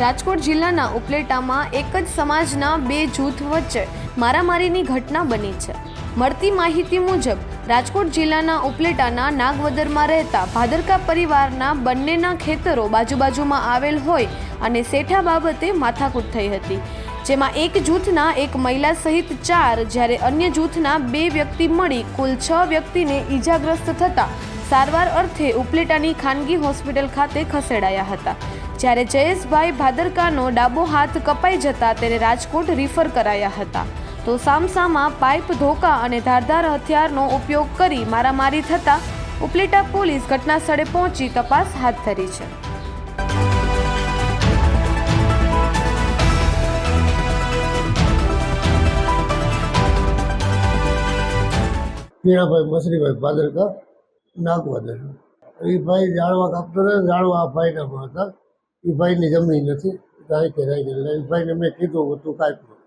રાજકોટ જિલ્લાના ઉપલેટામાં એક જ સમાજના બે જૂથ વચ્ચે મારામારીની ઘટના બની છે. મળતી માહિતી મુજબ, રાજકોટ જિલ્લાના ઉપલેટાના નાગવદરમાં રહેતા ભાદરકા પરિવારના બંનેના ખેતરો બાજુ બાજુમાં આવેલ હોય અને શેઠા બાબતે માથાકૂટ થઈ હતી. જેમાં એક જૂથના એક મહિલા સહિત ચાર, જ્યારે અન્ય જૂથના બે વ્યક્તિ મળી કુલ છ વ્યક્તિને ઈજાગ્રસ્ત થતાં સારવાર અર્થે ઉપલેટાની ખાનગી હોસ્પિટલ ખાતે ખસેડાયા હતા. જ્યારે જયેશભાઈ ભાદરકાનો ડાબો હાથ કપાઈ જતા તેને રાજકોટ રિફર કરાયા હતા. તો સામસામા પાઇપ ધોકા અને ધારદાર હથિયારનો ઉપયોગ કરી મારામારી થતાં ઉપલેટા પોલીસ ઘટના સ્થળે પહોંચી તપાસ હાથ ધરી છે. મીણાભાઈ મસરીભાઈ ભાદરકા નાગવાદર એ ભાઈ જાળવા કાપતો ને જાળવા ભાઈનામાં હતા. એ ભાઈની જમીન નથી. રાઈ કે કે એટલે એ ભાઈને મેં કીધું કે તું કાપ્યું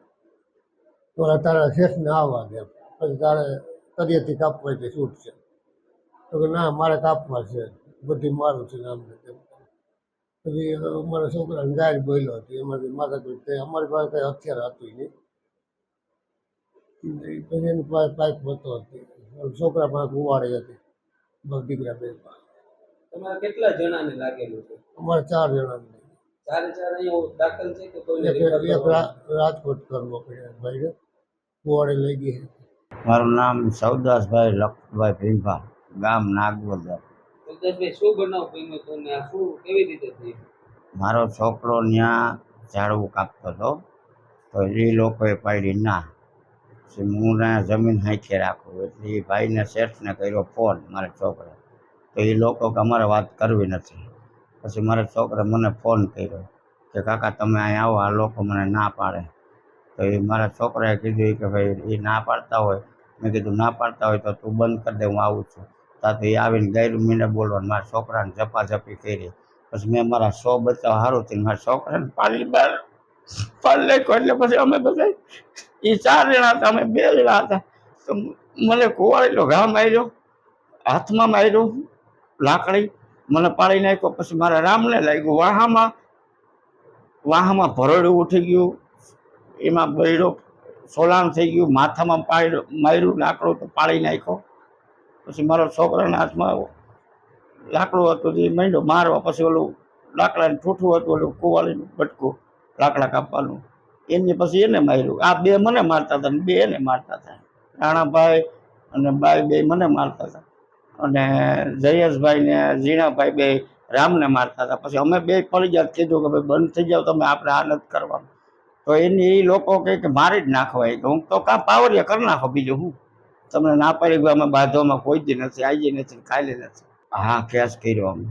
તો તારા શેઠને આવવા દે. પછી તારે કરિયાથી કાપવા એટલે છૂટ છે. તો કે, ના, મારે કાપવા છે. બધી મારું છે ને આમ ને તેમ. પછી અમારા છોકરાને ગાય બોલ્યો હતી. એમાંથી માતા કોઈ અમારી પાસે કંઈ હથિયાર હતું નહીં. પછી એની પાસે પાઇપ હતો. હતી છોકરા પાસે કુવાડી હતી. દીકરા બે પાસે. તમારે કેટલા જણાને લાગેલું છે? અમારે ચાર જણાને ચારે ચાર અહીંયા દાખલ છે કે કોઈને એક refer એક કરવાનું? રા- રાજકોટ કરવો પડ્યા ભાઈને. કુવાડે લઈ ગઈ મારું નામ સૌદાસભાઈ લખભાઈ ભીમભા ગામ નાગવદર. જગદીશભાઈ શું બનાવ બન્યો તો ને શું કેવી રીતે થયું? મારો છોકરો ત્યાં ઝાડવું કાપતો હતો તો એ લોકોએ પાડી ના પછી હું ત્યાં જમીન હાંખી રાખું. એટલે એ ભાઈને શેઠને કર્યો ફોન મારા છોકરા તો એ લોકો કે અમારે વાત કરવી નથી. પછી મારા છોકરા મને ફોન કર્યો કે કાકા તમે અહીં આવો, આ લોકો મને ના પાડે. તો એ મારા છોકરાએ કીધું કે ભાઈ એ ના પાડતા હોય. મેં કીધું ના પાડતા હોય તો તું બંધ કરી દે, હું આવું છું. તા તો એ આવીને ગેર મીને બોલવાનું, મારા છોકરાને ઝપાઝપી કરી. પછી મેં મારા સો બચાવ સારું થઈને મારા છોકરાને પાડી બહાર પાડી નાખ્યો. એટલે પછી અમે બધા એ ચાર જણા હતા, અમે બે જણા હતા. તો મને કુવાડેલો ઘા માર્યો, હાથમાં માર્યો. લાકડી મને પાડી નાખ્યો, પછી મારા રામને લાગ્યું, વાહામાં વાહામાં ભરડું ઉઠી ગયું. એમાં બૈરો સોલાણ થઈ ગયું, માથામાં પાડ્યો માર્યું લાકડું તો પાડી નાખ્યો. પછી મારો છોકરાના હાથમાં લાકડું હતું જે માંડ્યો, મારવા, પછી ઓલું લાકડાનું ઠૂઠું હતું, ઓલું કુવાલીનું બટકું લાકડા કાપવાનું. એને પછી એને માર્યું. આ બે મને મારતા હતા ને બે એને મારતા હતા. રાણાભાઈ અને બાઈ બે મને મારતા હતા. અને જયેશભાઈને, ઝીણાભાઈ બે રામને મારતા હતા. પછી અમે બે ફરજિયાત કીધું કે ભાઈ બંધ થઈ જાવ, તમે આપણે આ નથી કરવાનું. તો એની એ લોકો કહે કે મારી જ નાખવા એ. કે હું તો કાં પાવરિયા કરી નાખો બીજું હું? તમને ના પાડી ગયો અમે બાંધવામાં કોઈ દી નથી આવી નથી કાલે નથી. હા, કેસ કર્યો અમે.